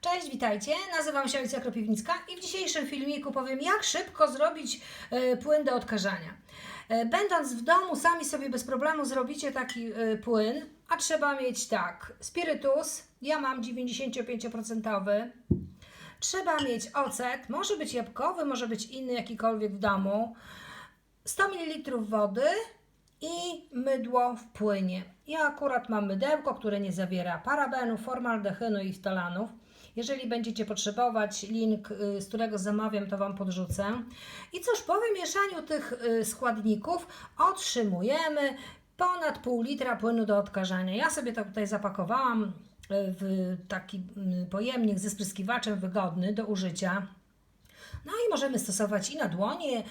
Cześć, witajcie. Nazywam się Alicja Kropiwnicka i w dzisiejszym filmiku powiem, jak szybko zrobić e, płyn do odkażania. E, Będąc w domu, sami sobie bez problemu zrobicie taki e, płyn, a trzeba mieć tak, spirytus, ja mam 95%, trzeba mieć ocet, może być jabłkowy, może być inny jakikolwiek w domu, 100 ml wody i mydło w płynie. Ja akurat mam mydełko, które nie zawiera parabenów, formaldehydu i ftalanów. Jeżeli będziecie potrzebować link, y, z którego zamawiam, to Wam podrzucę. I cóż, po wymieszaniu tych y, składników otrzymujemy ponad pół litra płynu do odkażania. Ja sobie to tutaj zapakowałam y, w taki pojemnik ze spryskiwaczem wygodny do użycia. No i możemy stosować i na dłonie, y,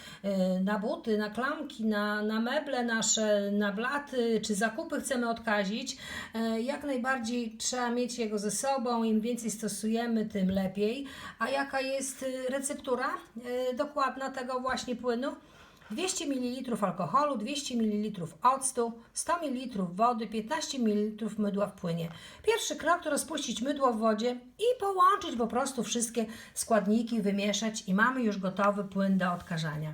na buty, na klamki, na, na meble nasze, na blaty, czy zakupy chcemy odkazić. Y, Jak najbardziej trzeba mieć jego ze sobą, im więcej stosujemy, tym lepiej. A jaka jest y, receptura y, dokładna tego właśnie płynu? 200 ml alkoholu, 200 ml octu, 100 ml wody, 15 ml mydła w płynie. Pierwszy krok to rozpuścić mydło w wodzie i połączyć po prostu wszystkie składniki, wymieszać i mamy już gotowy płyn do odkażania.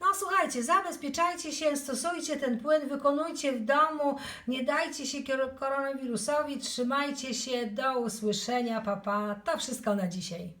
No słuchajcie, zabezpieczajcie się, stosujcie ten płyn, wykonujcie w domu, nie dajcie się koronawirusowi, trzymajcie się, do usłyszenia, papa. To wszystko na dzisiaj.